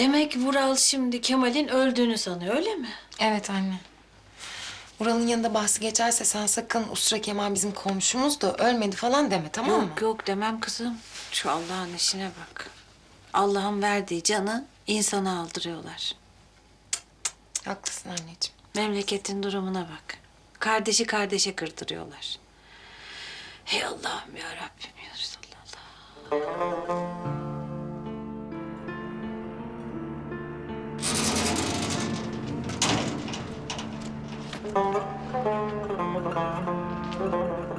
Demek Vural şimdi Kemal'in öldüğünü sanıyor öyle mi? Evet anne. Vural'ın yanında bahsi geçerse sen sakın Usra Kemal bizim komşumuz da ölmedi falan deme tamam mı? Yok yok demem kızım. Şu Allah'ın işine bak. Allah'ın verdiği canı insana aldırıyorlar. Haklısın anneciğim. Memleketin durumuna bak. Kardeşi kardeşe kırdırıyorlar. Hey Allah'ım ya Rabbim ya Resulallah. Thank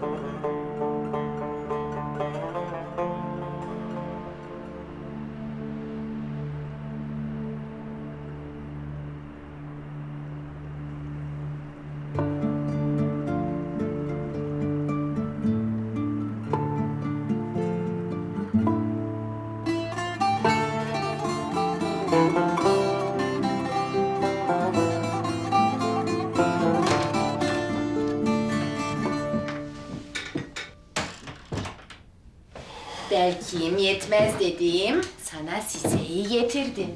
you. Belki yetmez dediğim sana siseyi getirdim.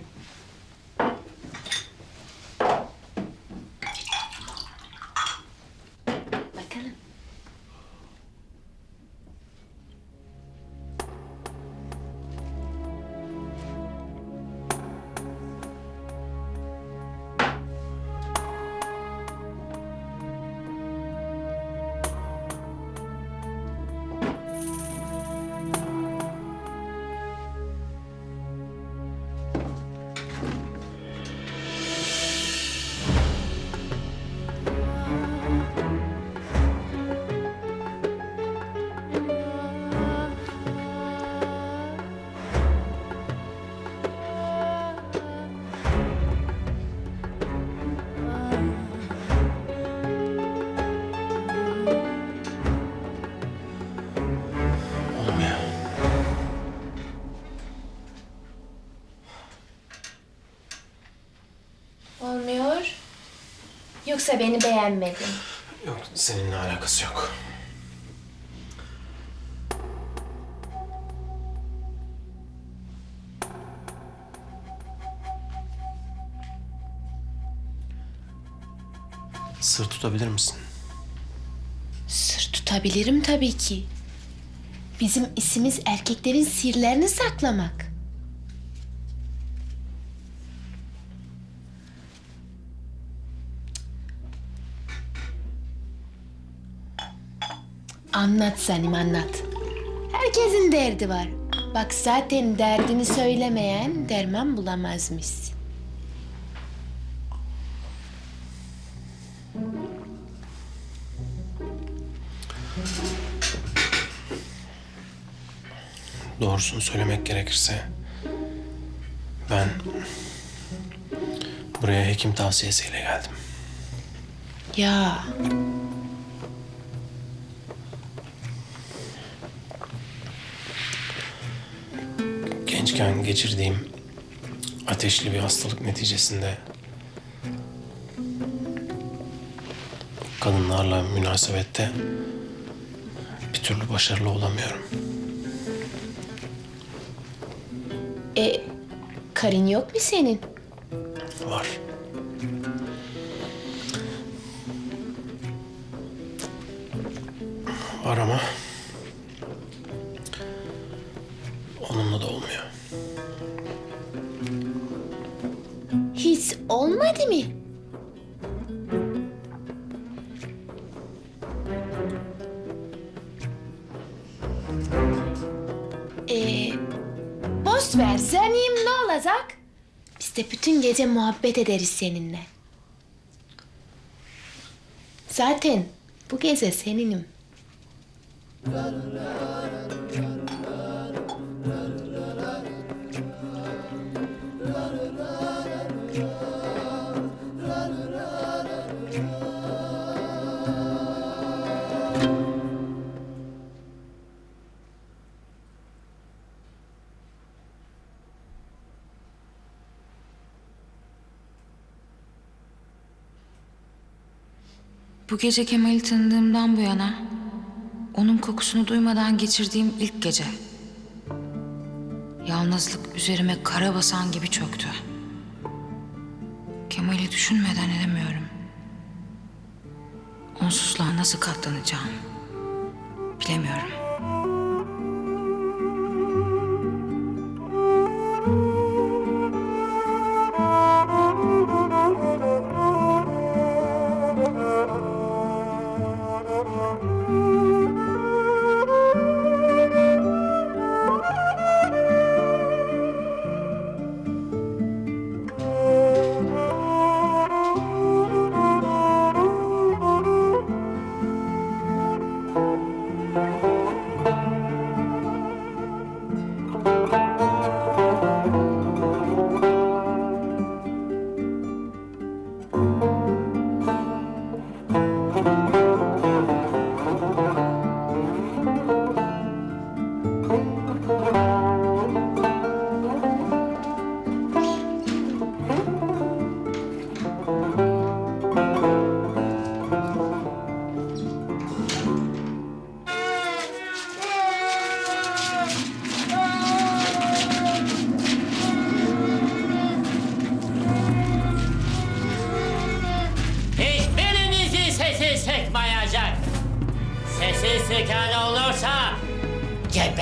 Yoksa beni beğenmedin. Yok seninle alakası yok. Sır tutabilir misin? Sır tutabilirim tabii ki. Bizim isimiz erkeklerin sirlerini saklamak. Anlat Salim anlat. Herkesin derdi var. Bak zaten derdini söylemeyen derman bulamazmış. Doğrusunu söylemek gerekirse ben buraya hekim tavsiyesiyle geldim. Ya Gençken geçirdiğim ateşli bir hastalık neticesinde kadınlarla münasebette bir türlü başarılı olamıyorum. e karın yok mu senin? Var. Var ama olmadı mı? Ee, boş ver Zanim ne olacak? Biz de bütün gece muhabbet ederiz seninle. Zaten bu gece seninim. Bu gece Kemal'i tanıdığımdan bu yana onun kokusunu duymadan geçirdiğim ilk gece. Yalnızlık üzerime kara basan gibi çöktü. Kemal'i düşünmeden edemiyorum. Onsuzluğa nasıl katlanacağım? Bilemiyorum.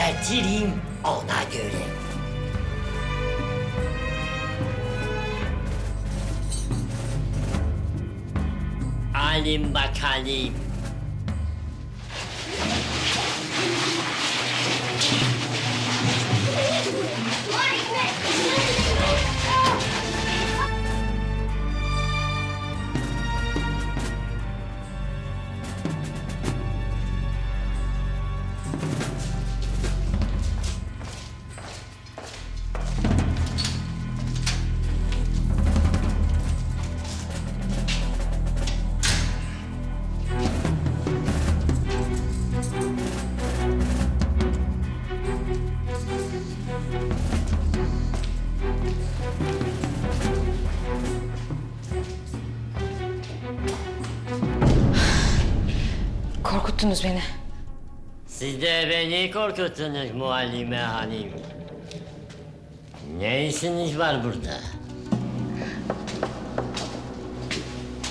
Gebertirim ona göre. Alim bakalım. Korkuttunuz beni. Siz de beni korkuttunuz muallime hanım. Ne işiniz var burada?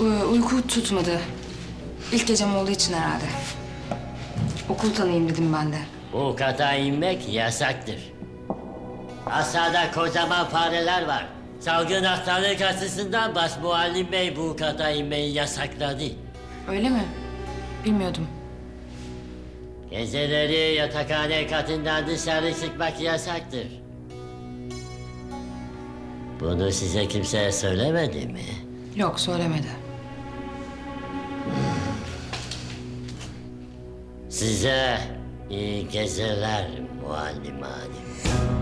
Uy- uyku tutmadı. İlk gecem olduğu için herhalde. Okul tanıyayım dedim ben de. Bu kata inmek yasaktır. Aşağıda kocaman fareler var. Salgın hastalık açısından baş muallim bey bu kata inmeyi yasakladı. Öyle mi? Bilmiyordum. Geceleri yatakhane katından dışarı çıkmak yasaktır. Bunu size kimse söylemedi mi? Yok söylemedi. Size iyi geceler muallim hanım.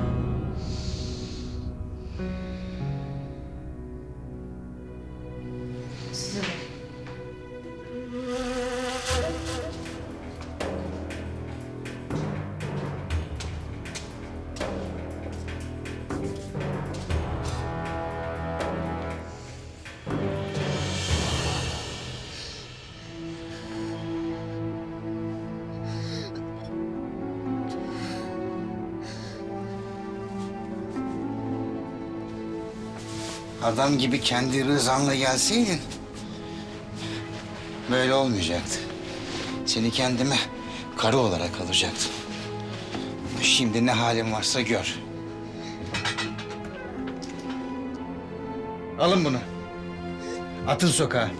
Adam gibi kendi rızanla gelseydin böyle olmayacaktı. Seni kendime karı olarak alacaktım. Şimdi ne halin varsa gör. Alın bunu. Atın sokağa.